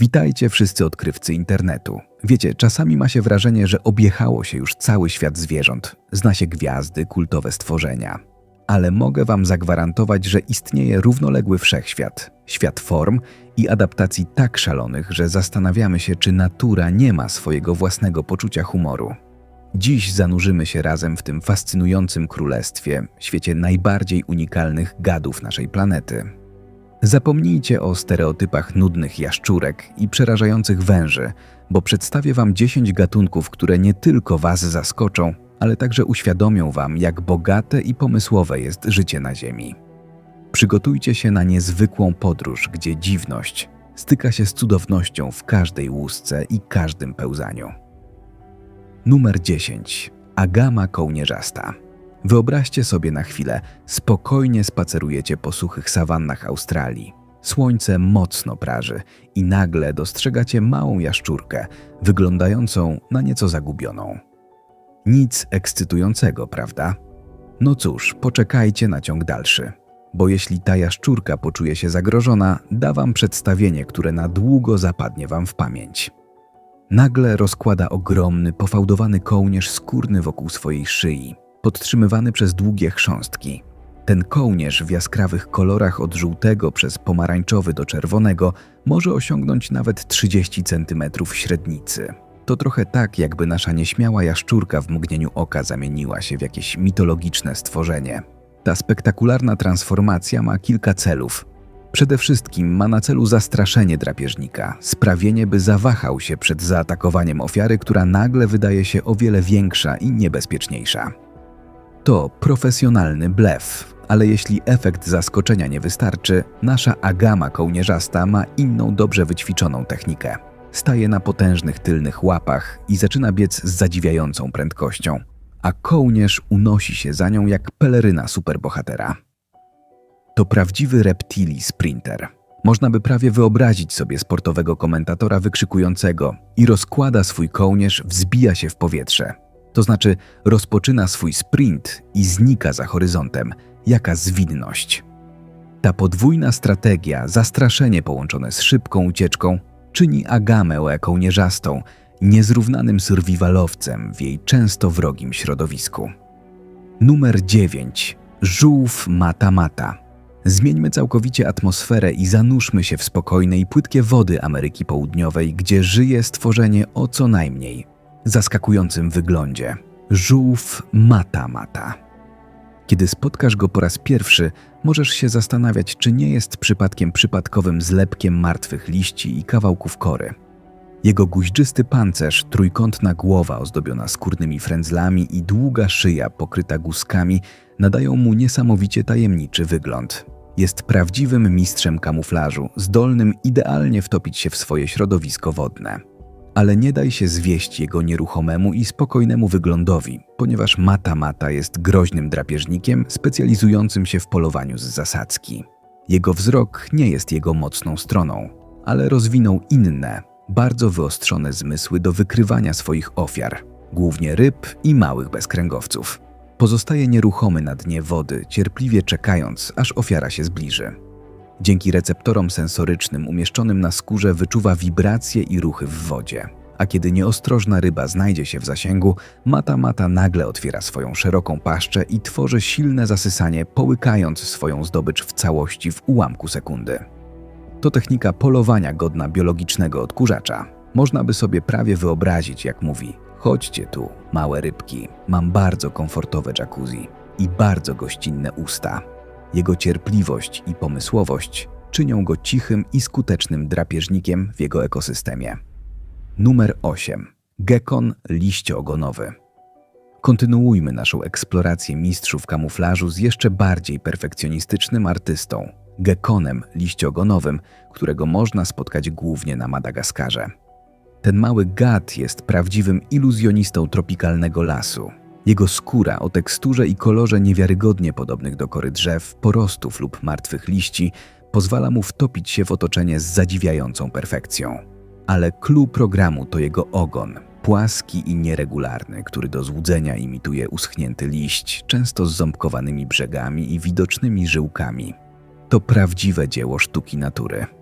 Witajcie wszyscy odkrywcy internetu. Wiecie, czasami ma się wrażenie, że objechało się już cały świat zwierząt. Zna się gwiazdy, kultowe stworzenia. Ale mogę wam zagwarantować, że istnieje równoległy wszechświat. Świat form i adaptacji tak szalonych, że zastanawiamy się, czy natura nie ma swojego własnego poczucia humoru. Dziś zanurzymy się razem w tym fascynującym królestwie, świecie najbardziej unikalnych gadów naszej planety. Zapomnijcie o stereotypach nudnych jaszczurek i przerażających węży, bo przedstawię Wam 10 gatunków, które nie tylko Was zaskoczą, ale także uświadomią Wam, jak bogate i pomysłowe jest życie na Ziemi. Przygotujcie się na niezwykłą podróż, gdzie dziwność styka się z cudownością w każdej łusce i każdym pełzaniu. Numer 10. Agama kołnierzasta. Wyobraźcie sobie na chwilę, spokojnie spacerujecie po suchych sawannach Australii. Słońce mocno praży i nagle dostrzegacie małą jaszczurkę, wyglądającą na nieco zagubioną. Nic ekscytującego, prawda? No cóż, poczekajcie na ciąg dalszy, bo jeśli ta jaszczurka poczuje się zagrożona, da wam przedstawienie, które na długo zapadnie wam w pamięć. Nagle rozkłada ogromny, pofałdowany kołnierz skórny wokół swojej szyi, podtrzymywany przez długie chrząstki. Ten kołnierz w jaskrawych kolorach od żółtego przez pomarańczowy do czerwonego może osiągnąć nawet 30 cm średnicy. To trochę tak, jakby nasza nieśmiała jaszczurka w mgnieniu oka zamieniła się w jakieś mitologiczne stworzenie. Ta spektakularna transformacja ma kilka celów. Przede wszystkim ma na celu zastraszenie drapieżnika, sprawienie, by zawahał się przed zaatakowaniem ofiary, która nagle wydaje się o wiele większa i niebezpieczniejsza. To profesjonalny blef, ale jeśli efekt zaskoczenia nie wystarczy, nasza agama kołnierzasta ma inną dobrze wyćwiczoną technikę. Staje na potężnych tylnych łapach i zaczyna biec z zadziwiającą prędkością, a kołnierz unosi się za nią jak peleryna superbohatera. To prawdziwy reptili sprinter. Można by prawie wyobrazić sobie sportowego komentatora wykrzykującego i rozkłada swój kołnierz, wzbija się w powietrze. To znaczy rozpoczyna swój sprint i znika za horyzontem. Jaka zwinność! Ta podwójna strategia, zastraszenie połączone z szybką ucieczką, czyni Agamę kołnierzastą, niezrównanym survivalowcem w jej często wrogim środowisku. Numer 9. Żółw Mata Mata. Zmieńmy całkowicie atmosferę i zanurzmy się w spokojne i płytkie wody Ameryki Południowej, gdzie żyje stworzenie o co najmniej zaskakującym wyglądzie. Żółw Mata Mata. Kiedy spotkasz go po raz pierwszy, możesz się zastanawiać, czy nie jest przypadkiem przypadkowym zlepkiem martwych liści i kawałków kory. Jego guźdzysty pancerz, trójkątna głowa ozdobiona skórnymi frędzlami i długa szyja pokryta guzkami nadają mu niesamowicie tajemniczy wygląd. Jest prawdziwym mistrzem kamuflażu, zdolnym idealnie wtopić się w swoje środowisko wodne. Ale nie daj się zwieść jego nieruchomemu i spokojnemu wyglądowi, ponieważ Mata Mata jest groźnym drapieżnikiem specjalizującym się w polowaniu z zasadzki. Jego wzrok nie jest jego mocną stroną, ale rozwinął inne, bardzo wyostrzone zmysły do wykrywania swoich ofiar, głównie ryb i małych bezkręgowców. Pozostaje nieruchomy na dnie wody, cierpliwie czekając, aż ofiara się zbliży. Dzięki receptorom sensorycznym umieszczonym na skórze wyczuwa wibracje i ruchy w wodzie. A kiedy nieostrożna ryba znajdzie się w zasięgu, Mata Mata nagle otwiera swoją szeroką paszczę i tworzy silne zasysanie, połykając swoją zdobycz w całości w ułamku sekundy. To technika polowania godna biologicznego odkurzacza. Można by sobie prawie wyobrazić, jak mówi: Chodźcie tu, małe rybki, mam bardzo komfortowe jacuzzi i bardzo gościnne usta. Jego cierpliwość i pomysłowość czynią go cichym i skutecznym drapieżnikiem w jego ekosystemie. Numer 8. Gekon liścioogonowy. Kontynuujmy naszą eksplorację mistrzów kamuflażu z jeszcze bardziej perfekcjonistycznym artystą, gekonem liściogonowym, którego można spotkać głównie na Madagaskarze. Ten mały gad jest prawdziwym iluzjonistą tropikalnego lasu. Jego skóra o teksturze i kolorze niewiarygodnie podobnych do kory drzew, porostów lub martwych liści pozwala mu wtopić się w otoczenie z zadziwiającą perfekcją. Ale clue programu to jego ogon, płaski i nieregularny, który do złudzenia imituje uschnięty liść, często z ząbkowanymi brzegami i widocznymi żyłkami. To prawdziwe dzieło sztuki natury.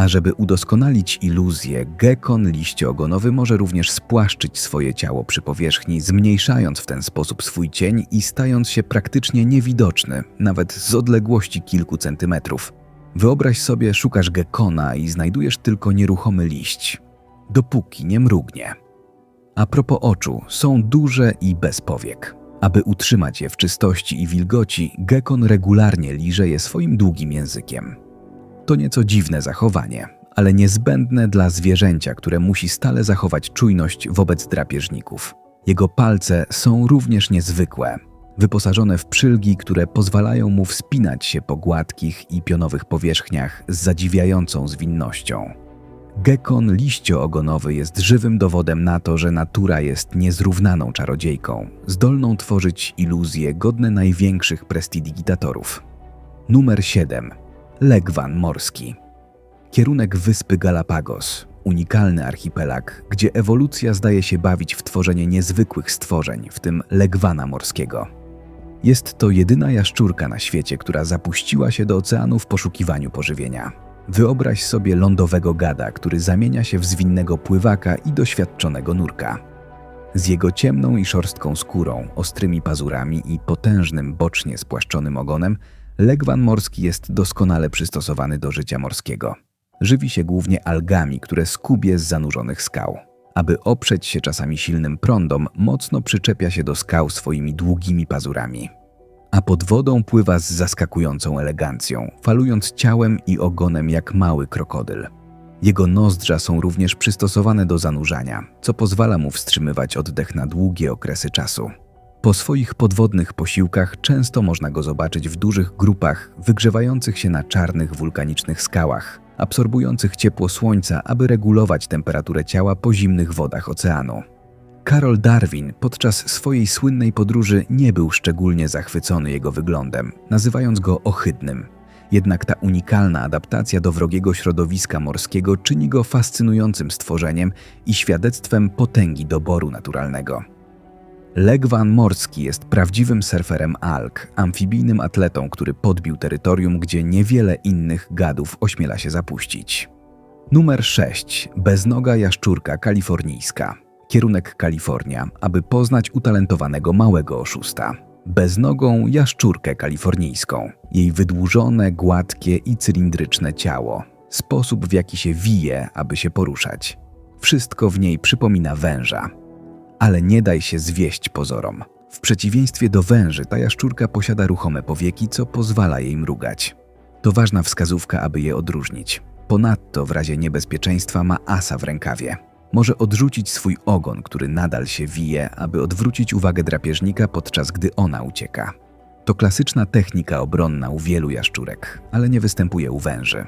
A żeby udoskonalić iluzję, gekon liścioogonowy może również spłaszczyć swoje ciało przy powierzchni, zmniejszając w ten sposób swój cień i stając się praktycznie niewidoczny, nawet z odległości kilku centymetrów. Wyobraź sobie, szukasz gekona i znajdujesz tylko nieruchomy liść, dopóki nie mrugnie. A propos oczu, są duże i bez powiek. Aby utrzymać je w czystości i wilgoci, gekon regularnie liże je swoim długim językiem. To nieco dziwne zachowanie, ale niezbędne dla zwierzęcia, które musi stale zachować czujność wobec drapieżników. Jego palce są również niezwykłe, wyposażone w przylgi, które pozwalają mu wspinać się po gładkich i pionowych powierzchniach z zadziwiającą zwinnością. Gekon liścioogonowy jest żywym dowodem na to, że natura jest niezrównaną czarodziejką, zdolną tworzyć iluzje godne największych prestidigitatorów. Numer 7. Legwan morski. Kierunek wyspy Galapagos, unikalny archipelag, gdzie ewolucja zdaje się bawić w tworzenie niezwykłych stworzeń, w tym legwana morskiego. Jest to jedyna jaszczurka na świecie, która zapuściła się do oceanu w poszukiwaniu pożywienia. Wyobraź sobie lądowego gada, który zamienia się w zwinnego pływaka i doświadczonego nurka. Z jego ciemną i szorstką skórą, ostrymi pazurami i potężnym, bocznie spłaszczonym ogonem, legwan morski jest doskonale przystosowany do życia morskiego. Żywi się głównie algami, które skubie z zanurzonych skał. Aby oprzeć się czasami silnym prądom, mocno przyczepia się do skał swoimi długimi pazurami a pod wodą pływa z zaskakującą elegancją, falując ciałem i ogonem jak mały krokodyl. Jego nozdrza są również przystosowane do zanurzania, co pozwala mu wstrzymywać oddech na długie okresy czasu. Po swoich podwodnych posiłkach często można go zobaczyć w dużych grupach wygrzewających się na czarnych wulkanicznych skałach, absorbujących ciepło słońca, aby regulować temperaturę ciała po zimnych wodach oceanu. Karol Darwin podczas swojej słynnej podróży nie był szczególnie zachwycony jego wyglądem, nazywając go ohydnym. Jednak ta unikalna adaptacja do wrogiego środowiska morskiego czyni go fascynującym stworzeniem i świadectwem potęgi doboru naturalnego. Legwan morski jest prawdziwym surferem alg, amfibijnym atletą, który podbił terytorium, gdzie niewiele innych gadów ośmiela się zapuścić. Numer 6. Beznoga jaszczurka kalifornijska kierunek Kalifornia, aby poznać utalentowanego małego oszusta. Beznogą jaszczurkę kalifornijską, jej wydłużone, gładkie i cylindryczne ciało, sposób w jaki się wije, aby się poruszać. Wszystko w niej przypomina węża. Ale nie daj się zwieść pozorom. W przeciwieństwie do węży, ta jaszczurka posiada ruchome powieki, co pozwala jej mrugać. To ważna wskazówka, aby je odróżnić. Ponadto w razie niebezpieczeństwa ma asa w rękawie może odrzucić swój ogon, który nadal się wije, aby odwrócić uwagę drapieżnika, podczas gdy ona ucieka. To klasyczna technika obronna u wielu jaszczurek, ale nie występuje u węży.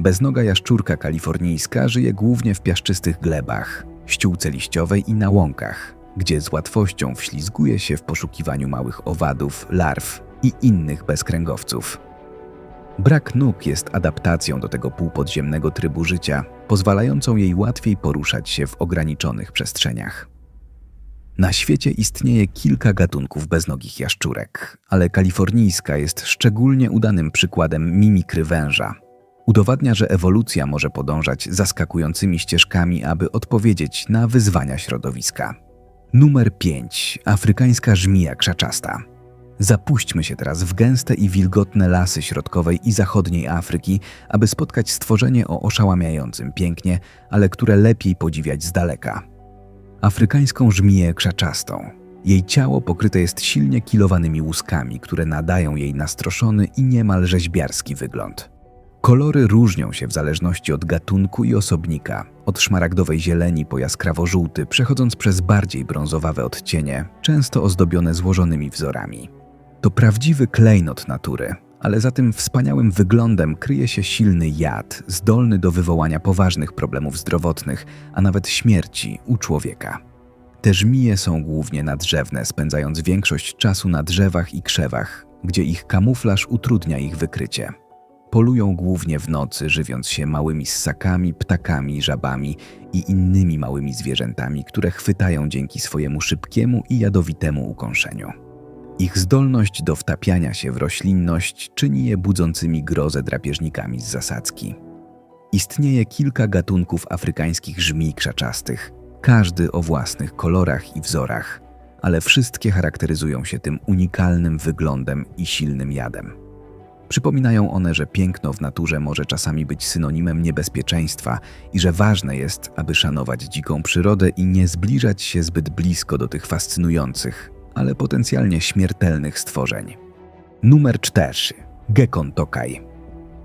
Beznoga jaszczurka kalifornijska żyje głównie w piaszczystych glebach, ściółce liściowej i na łąkach, gdzie z łatwością wślizguje się w poszukiwaniu małych owadów, larw i innych bezkręgowców. Brak nóg jest adaptacją do tego półpodziemnego trybu życia, pozwalającą jej łatwiej poruszać się w ograniczonych przestrzeniach. Na świecie istnieje kilka gatunków beznogich jaszczurek, ale kalifornijska jest szczególnie udanym przykładem mimikry węża. Udowadnia, że ewolucja może podążać zaskakującymi ścieżkami, aby odpowiedzieć na wyzwania środowiska. Numer 5. Afrykańska żmija krzaczasta. Zapuśćmy się teraz w gęste i wilgotne lasy środkowej i zachodniej Afryki, aby spotkać stworzenie o oszałamiającym pięknie, ale które lepiej podziwiać z daleka. Afrykańską żmiję krzaczastą. Jej ciało pokryte jest silnie kilowanymi łuskami, które nadają jej nastroszony i niemal rzeźbiarski wygląd. Kolory różnią się w zależności od gatunku i osobnika, od szmaragdowej zieleni po jaskrawo-żółty, przechodząc przez bardziej brązowawe odcienie, często ozdobione złożonymi wzorami. To prawdziwy klejnot natury, ale za tym wspaniałym wyglądem kryje się silny jad, zdolny do wywołania poważnych problemów zdrowotnych, a nawet śmierci u człowieka. Te żmije są głównie nadrzewne, spędzając większość czasu na drzewach i krzewach, gdzie ich kamuflaż utrudnia ich wykrycie. Polują głównie w nocy, żywiąc się małymi ssakami, ptakami, żabami i innymi małymi zwierzętami, które chwytają dzięki swojemu szybkiemu i jadowitemu ukąszeniu. Ich zdolność do wtapiania się w roślinność czyni je budzącymi grozę drapieżnikami z zasadzki. Istnieje kilka gatunków afrykańskich żmij krzaczastych, każdy o własnych kolorach i wzorach, ale wszystkie charakteryzują się tym unikalnym wyglądem i silnym jadem. Przypominają one, że piękno w naturze może czasami być synonimem niebezpieczeństwa i że ważne jest, aby szanować dziką przyrodę i nie zbliżać się zbyt blisko do tych fascynujących, ale potencjalnie śmiertelnych stworzeń. Numer 4. Gekon Tokaj.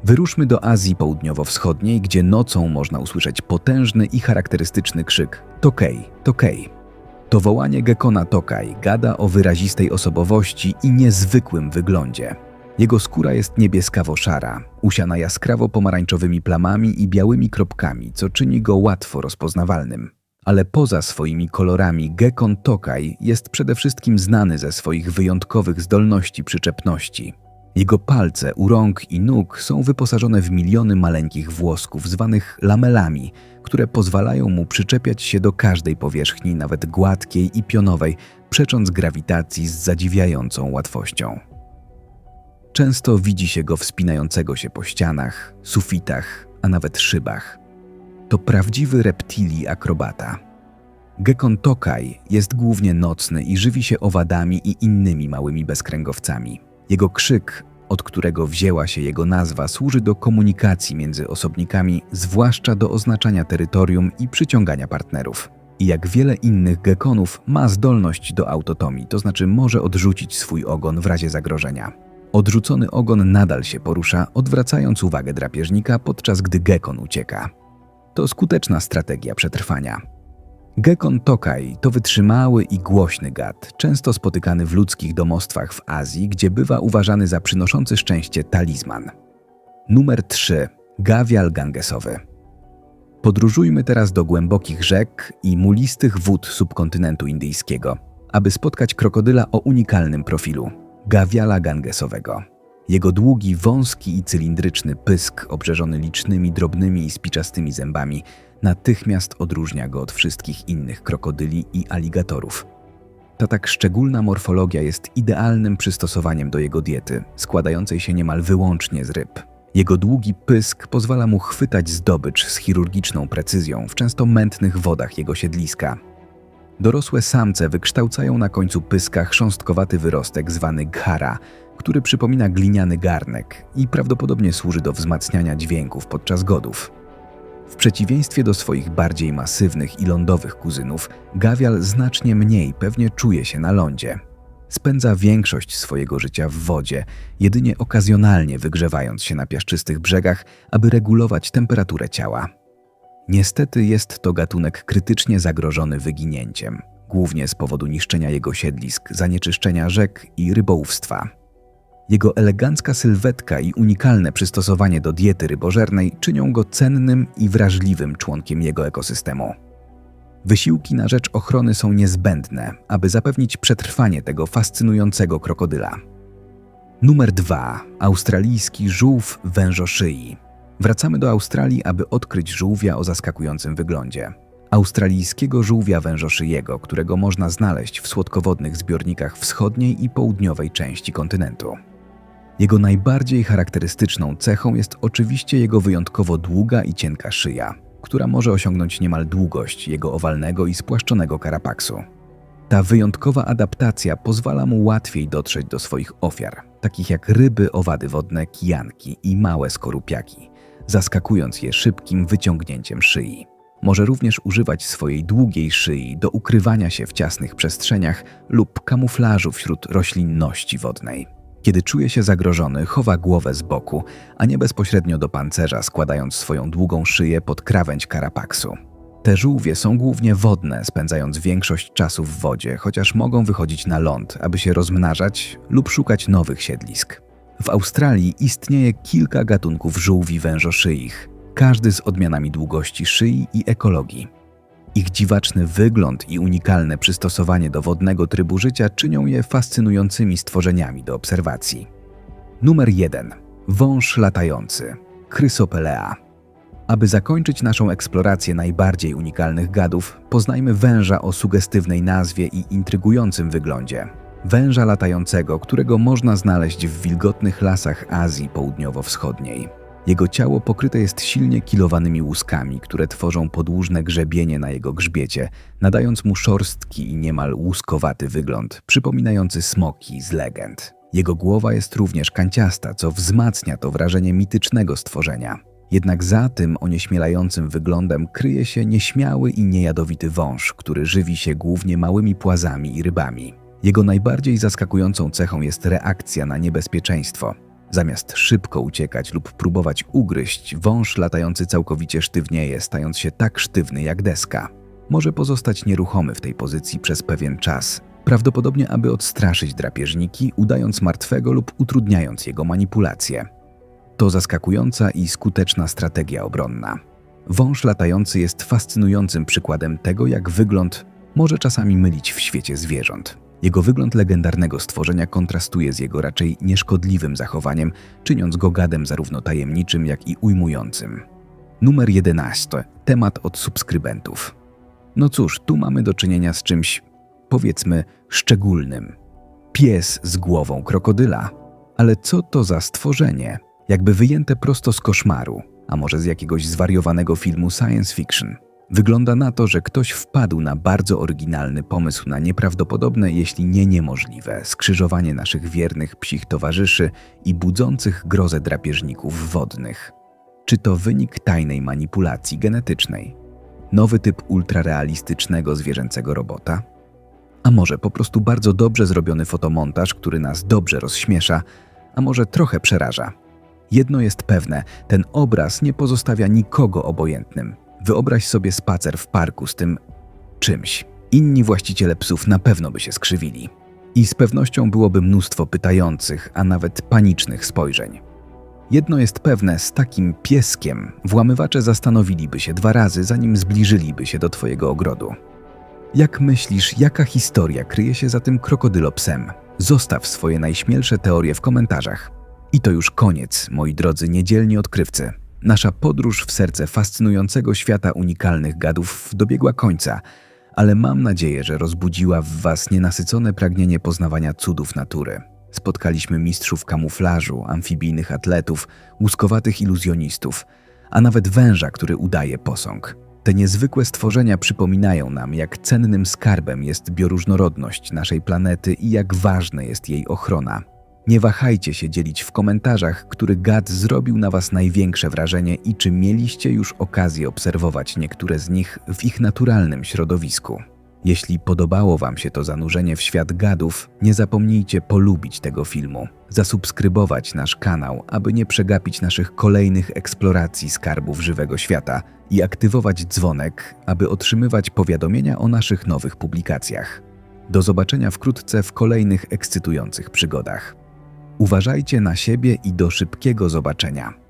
Wyruszmy do Azji Południowo-Wschodniej, gdzie nocą można usłyszeć potężny i charakterystyczny krzyk Tokej, Tokej. To wołanie Gekona Tokaj gada o wyrazistej osobowości i niezwykłym wyglądzie. Jego skóra jest niebieskawo-szara, usiana jaskrawo-pomarańczowymi plamami i białymi kropkami, co czyni go łatwo rozpoznawalnym. Ale poza swoimi kolorami Gekon Tokaj jest przede wszystkim znany ze swoich wyjątkowych zdolności przyczepności. Jego palce u rąk i nóg są wyposażone w miliony maleńkich włosków zwanych lamelami, które pozwalają mu przyczepiać się do każdej powierzchni, nawet gładkiej i pionowej, przecząc grawitacji z zadziwiającą łatwością. Często widzi się go wspinającego się po ścianach, sufitach, a nawet szybach. To prawdziwy reptili akrobata. Gekon Tokaj jest głównie nocny i żywi się owadami i innymi małymi bezkręgowcami. Jego krzyk, od którego wzięła się jego nazwa, służy do komunikacji między osobnikami, zwłaszcza do oznaczania terytorium i przyciągania partnerów. I jak wiele innych gekonów, ma zdolność do autotomii, to znaczy może odrzucić swój ogon w razie zagrożenia. Odrzucony ogon nadal się porusza, odwracając uwagę drapieżnika, podczas gdy gekon ucieka. To skuteczna strategia przetrwania. Gekon Tokaj to wytrzymały i głośny gad, często spotykany w ludzkich domostwach w Azji, gdzie bywa uważany za przynoszący szczęście talizman. Numer 3. Gawial gangesowy. Podróżujmy teraz do głębokich rzek i mulistych wód subkontynentu indyjskiego, aby spotkać krokodyla o unikalnym profilu gawiala gangesowego. Jego długi, wąski i cylindryczny pysk, obrzeżony licznymi, drobnymi i spiczastymi zębami, natychmiast odróżnia go od wszystkich innych krokodyli i aligatorów. Ta tak szczególna morfologia jest idealnym przystosowaniem do jego diety, składającej się niemal wyłącznie z ryb. Jego długi pysk pozwala mu chwytać zdobycz z chirurgiczną precyzją w często mętnych wodach jego siedliska. Dorosłe samce wykształcają na końcu pyska chrząstkowaty wyrostek zwany ghara, który przypomina gliniany garnek i prawdopodobnie służy do wzmacniania dźwięków podczas godów. W przeciwieństwie do swoich bardziej masywnych i lądowych kuzynów, gawial znacznie mniej pewnie czuje się na lądzie. Spędza większość swojego życia w wodzie, jedynie okazjonalnie wygrzewając się na piaszczystych brzegach, aby regulować temperaturę ciała. Niestety jest to gatunek krytycznie zagrożony wyginięciem, głównie z powodu niszczenia jego siedlisk, zanieczyszczenia rzek i rybołówstwa. Jego elegancka sylwetka i unikalne przystosowanie do diety rybożernej czynią go cennym i wrażliwym członkiem jego ekosystemu. Wysiłki na rzecz ochrony są niezbędne, aby zapewnić przetrwanie tego fascynującego krokodyla. Numer 2. Australijski żółw wężoszyi. Wracamy do Australii, aby odkryć żółwia o zaskakującym wyglądzie. Australijskiego żółwia wężoszyjego, którego można znaleźć w słodkowodnych zbiornikach wschodniej i południowej części kontynentu. Jego najbardziej charakterystyczną cechą jest oczywiście jego wyjątkowo długa i cienka szyja, która może osiągnąć niemal długość jego owalnego i spłaszczonego karapaksu. Ta wyjątkowa adaptacja pozwala mu łatwiej dotrzeć do swoich ofiar, takich jak ryby, owady wodne, kijanki i małe skorupiaki, zaskakując je szybkim wyciągnięciem szyi. Może również używać swojej długiej szyi do ukrywania się w ciasnych przestrzeniach lub kamuflażu wśród roślinności wodnej. Kiedy czuje się zagrożony, chowa głowę z boku, a nie bezpośrednio do pancerza, składając swoją długą szyję pod krawędź karapaksu. Te żółwie są głównie wodne, spędzając większość czasu w wodzie, chociaż mogą wychodzić na ląd, aby się rozmnażać lub szukać nowych siedlisk. W Australii istnieje kilka gatunków żółwi wężoszyich, każdy z odmianami długości szyi i ekologii. Ich dziwaczny wygląd i unikalne przystosowanie do wodnego trybu życia czynią je fascynującymi stworzeniami do obserwacji. Numer 1. Wąż latający. Chrysopelea. Aby zakończyć naszą eksplorację najbardziej unikalnych gadów, poznajmy węża o sugestywnej nazwie i intrygującym wyglądzie. Węża latającego, którego można znaleźć w wilgotnych lasach Azji Południowo-Wschodniej. Jego ciało pokryte jest silnie kilowanymi łuskami, które tworzą podłużne grzebienie na jego grzbiecie, nadając mu szorstki i niemal łuskowaty wygląd, przypominający smoki z legend. Jego głowa jest również kanciasta, co wzmacnia to wrażenie mitycznego stworzenia. Jednak za tym onieśmielającym wyglądem kryje się nieśmiały i niejadowity wąż, który żywi się głównie małymi płazami i rybami. Jego najbardziej zaskakującą cechą jest reakcja na niebezpieczeństwo. Zamiast szybko uciekać lub próbować ugryźć, wąż latający całkowicie sztywnieje, stając się tak sztywny jak deska. Może pozostać nieruchomy w tej pozycji przez pewien czas, prawdopodobnie aby odstraszyć drapieżniki, udając martwego lub utrudniając jego manipulacje. To zaskakująca i skuteczna strategia obronna. Wąż latający jest fascynującym przykładem tego, jak wygląd może czasami mylić w świecie zwierząt. Jego wygląd legendarnego stworzenia kontrastuje z jego raczej nieszkodliwym zachowaniem, czyniąc go gadem zarówno tajemniczym, jak i ujmującym. Numer 11. Temat od subskrybentów. No cóż, tu mamy do czynienia z czymś, powiedzmy, szczególnym. Pies z głową krokodyla. Ale co to za stworzenie? Jakby wyjęte prosto z koszmaru, a może z jakiegoś zwariowanego filmu science fiction. Wygląda na to, że ktoś wpadł na bardzo oryginalny pomysł na nieprawdopodobne, jeśli nie niemożliwe, skrzyżowanie naszych wiernych psich towarzyszy i budzących grozę drapieżników wodnych. Czy to wynik tajnej manipulacji genetycznej? Nowy typ ultrarealistycznego zwierzęcego robota? A może po prostu bardzo dobrze zrobiony fotomontaż, który nas dobrze rozśmiesza, a może trochę przeraża? Jedno jest pewne, ten obraz nie pozostawia nikogo obojętnym. Wyobraź sobie spacer w parku z tym czymś. Inni właściciele psów na pewno by się skrzywili. I z pewnością byłoby mnóstwo pytających, a nawet panicznych spojrzeń. Jedno jest pewne, z takim pieskiem włamywacze zastanowiliby się dwa razy, zanim zbliżyliby się do twojego ogrodu. Jak myślisz, jaka historia kryje się za tym krokodylopsem? Zostaw swoje najśmielsze teorie w komentarzach. I to już koniec, moi drodzy niedzielni odkrywcy. Nasza podróż w serce fascynującego świata unikalnych gadów dobiegła końca, ale mam nadzieję, że rozbudziła w Was nienasycone pragnienie poznawania cudów natury. Spotkaliśmy mistrzów kamuflażu, amfibijnych atletów, łuskowatych iluzjonistów, a nawet węża, który udaje posąg. Te niezwykłe stworzenia przypominają nam, jak cennym skarbem jest bioróżnorodność naszej planety i jak ważna jest jej ochrona. Nie wahajcie się dzielić w komentarzach, który gad zrobił na Was największe wrażenie i czy mieliście już okazję obserwować niektóre z nich w ich naturalnym środowisku. Jeśli podobało Wam się to zanurzenie w świat gadów, nie zapomnijcie polubić tego filmu, zasubskrybować nasz kanał, aby nie przegapić naszych kolejnych eksploracji skarbów żywego świata i aktywować dzwonek, aby otrzymywać powiadomienia o naszych nowych publikacjach. Do zobaczenia wkrótce w kolejnych ekscytujących przygodach. Uważajcie na siebie i do szybkiego zobaczenia.